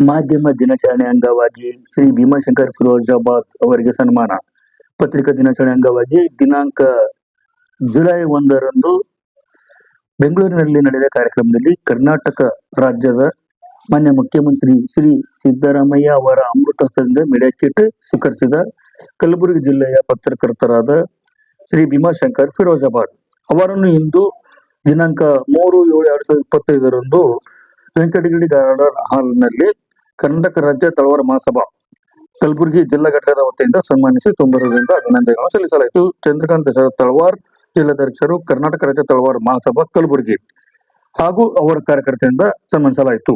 ಮಾಧ್ಯಮ ದಿನಾಚರಣೆ ಅಂಗವಾಗಿ ಶ್ರೀ ಭೀಮಾಶಂಕರ್ ಫಿರೋಜಾಬಾದ್ ಅವರಿಗೆ ಸನ್ಮಾನ. ಪತ್ರಿಕಾ ದಿನಾಚರಣೆ ಅಂಗವಾಗಿ ದಿನಾಂಕ ಜುಲೈ ಒಂದರಂದು ಬೆಂಗಳೂರಿನಲ್ಲಿ ನಡೆದ ಕಾರ್ಯಕ್ರಮದಲ್ಲಿ ಕರ್ನಾಟಕ ರಾಜ್ಯದ ಮಾನ್ಯ ಮುಖ್ಯಮಂತ್ರಿ ಶ್ರೀ ಸಿದ್ದರಾಮಯ್ಯ ಅವರ ಅಮೃತ ಹಸ್ತದಿಂದ ಸ್ವೀಕರಿಸಿದ ಕಲಬುರಗಿ ಜಿಲ್ಲೆಯ ಪತ್ರಕರ್ತರಾದ ಶ್ರೀ ಭೀಮಾಶಂಕರ್ ಫಿರೋಜಾಬಾದ್. ಅವರನ್ನು ಇಂದು ದಿನಾಂಕ ಮೂರು ಏಳು ಎರಡ್ ಸಾವಿರದ ಇಪ್ಪತ್ತೈದರಂದು ವೆಂಕಟಗಿರಿ ಗಾರ್ಡನ್ ಹಾಲ್ನಲ್ಲಿ ಕರ್ನಾಟಕ ರಾಜ್ಯ ತಳವಾರ ಮಹಾಸಭಾ, ಕಲಬುರಗಿ ಜಿಲ್ಲಾ ಘಟಕದ ವತಿಯಿಂದ ಸನ್ಮಾನಿಸಿ ತುಂಬರುವುದರಿಂದ ಅಭಿನಂದನೆಗಳನ್ನು ಸಲ್ಲಿಸಲಾಯಿತು. ಚಂದ್ರಕಾಂತ್ ತಳವಾರ್, ಜಿಲ್ಲಾಧ್ಯಕ್ಷರು, ಕರ್ನಾಟಕ ರಾಜ್ಯ ತಳವಾರ ಮಹಾಸಭಾ, ಕಲಬುರಗಿ ಹಾಗೂ ಅವರ ಕಾರ್ಯಕರ್ತರಿಂದ ಸನ್ಮಾನಿಸಲಾಯಿತು.